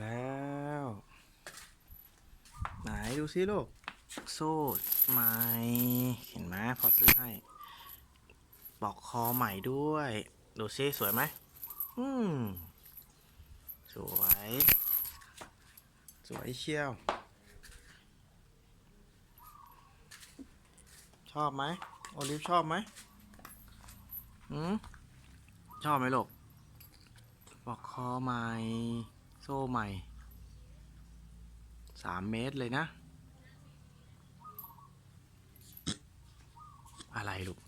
แล้ว ไหนดูสิลูก โซ่ใหม่เห็นไหมพอซื้อให้ปอกคอใหม่ด้วย ดูซิสวยไหมอืม สวย สวยเชียว ชอบไหมโอลิฟชอบไหมอืมชอบไหมลูกปอกคอใหม่ โซ่ใหม่สามเมตรเลยนะ อะไรลูก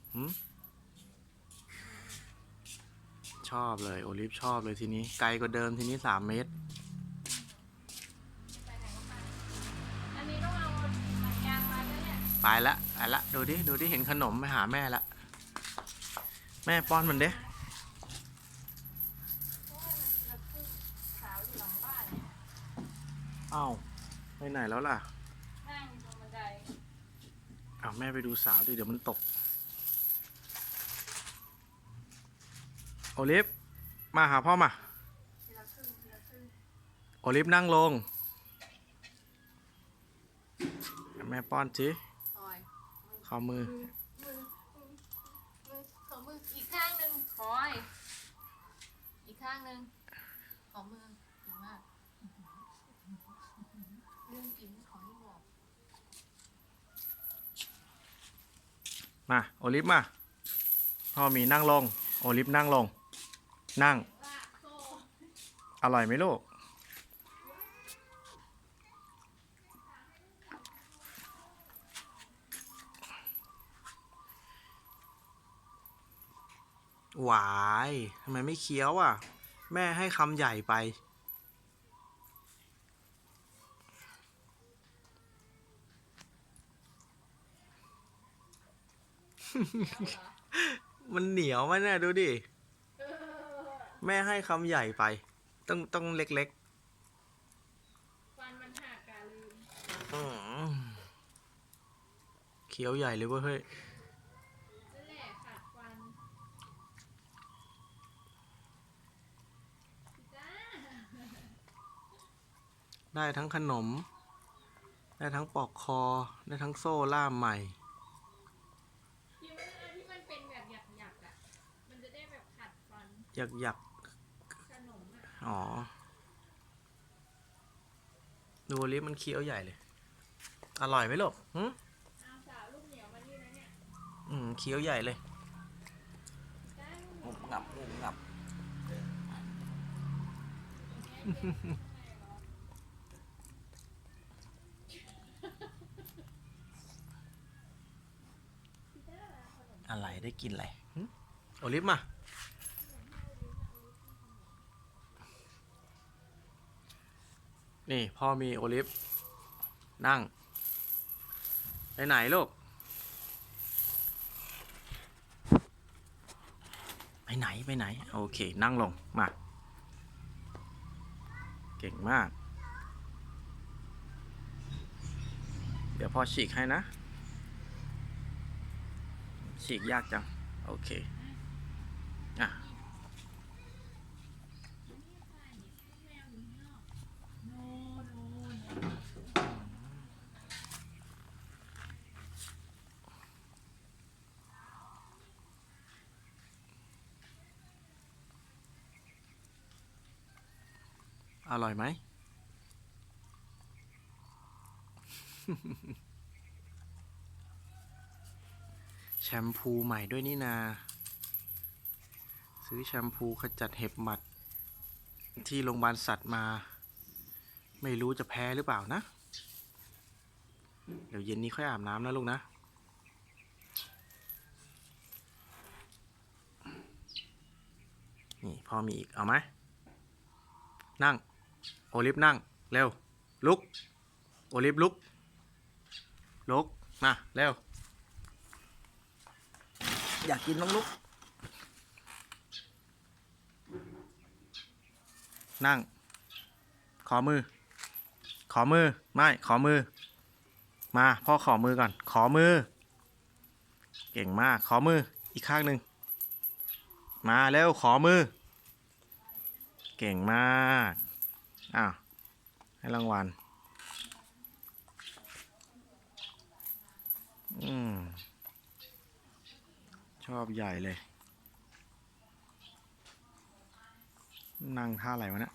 ชอบเลยโอลิฟชอบเลยทีนี้ ไกลกว่าเดิมทีนี้สามเมตรอันนี้ต้องเอาหนังยางมาด้วยเนี่ยไปละไปละ ดูดิ ดูดิ เห็นขนมไปหาแม่ละ แม่ป้อนมันเด้ เพราะว่ามันเราคือสาวอยู่หลังบ้านเนี่ย เอ้าไปไหนแล้วล่ะนั่งอยู่ตรงบันไดอ้าวแม่ไปดูสาวดิเดี๋ยวมันตกโอลิฟมาหาพ่อมาทีละครึ่งทีละครึ่งโอลิฟนั่งลง แม่ป้อนสิคอยขอมือมือ มือมือมือขอมืออีกข้างหนึ่งคอย อีกข้างหนึ่งขอมือถึงมากเรื่องกินขอให้บอก มาโอลิฟมาพ่อมีนั่งลง โอลิฟนั่งลง นั่ง อร่อยไหมลูก หวาย ทำไมไม่เคี้ยวอะ แม่ให้คำใหญ่ไป มันเหนียวมันน่ะดูดิ แม่ให้คำใหญ่ไป ต้องต้องเล็กฟันมันหักกาลืมๆอื้อหือเคี้ยวใหญ่เลยเว้ยเฮ้ยนั่นแหละขัดฟันจ้าได้ทั้งขนม ได้ทั้งปลอกคอ ได้ทั้งโซ่ล่ามใหม่ ที่มันที่มันเป็นแบบหยักๆอะ มันจะได้แบบขัดฟัน อยากอยากขนมอะอ๋อ ดูลิฟมันเคี้ยวใหญ่เลย อร่อยไหมลูกหืมเอาสาวลูกเหนียวมานี่นะเนี่ยอืมเคี้ยวใหญ่เลยจ้าลูกเหนีงยวบงับงบงับอะไรได้กินอะไรหึโอลิฟมา นี่พ่อมีโอลิฟ นั่ง ไปไหนลูก ไปไหน ไปไหน โอเค นั่งลง มา เก่งมาก เดี๋ยวพ่อฉีกให้นะ ฉีกยากจัง โอเค อะ โน่โน่โน่ อร่อยไหม แชมพูใหม่ด้วยนี่นา ซื้อแชมพูขจัดเห็บหมัด ที่โรงพยาบาลสัตว์มา ไม่รู้จะแพ้หรือเปล่านะ เดี๋ยวเย็นนี้ค่อยอาบน้ำนะลูกนะนี่พอมีอีก เอาไหมนั่ง โอลิฟนั่ง เร็ว ลุก โอลิฟลุก ลุก มา เร็ว อยากกินต้องลุก นั่ง ขอมือ ขอมือ ไม่ ขอมือ มา พ่อขอมือก่อน ขอมือ เก่งมาก ขอมือ อีกข้างหนึ่ง มา เร็ว ขอมือ เก่งมาก อ้าวให้รางวัล อืม ชอบใหญ่เลย นั่งท่าอะไรวะเนี่ย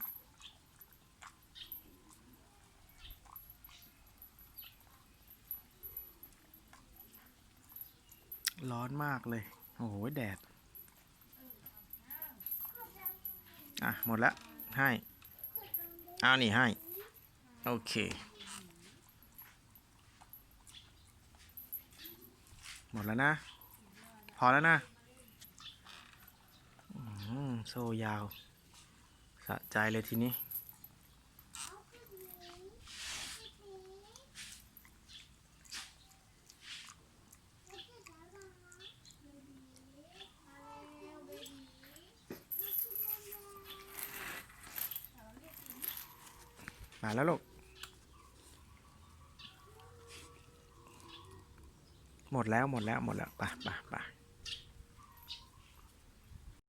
ร้อนมากเลย โอ้โห แดด อะ หมดแล้ว ให้ เอานี่ให้ โอเค หมดแล้วนะ พอแล้วนะโซ่ยาว สะใจเลยทีนี้ มาแล้วลูก หมดแล้วหมดแล้วหมดแล้วไปไปไป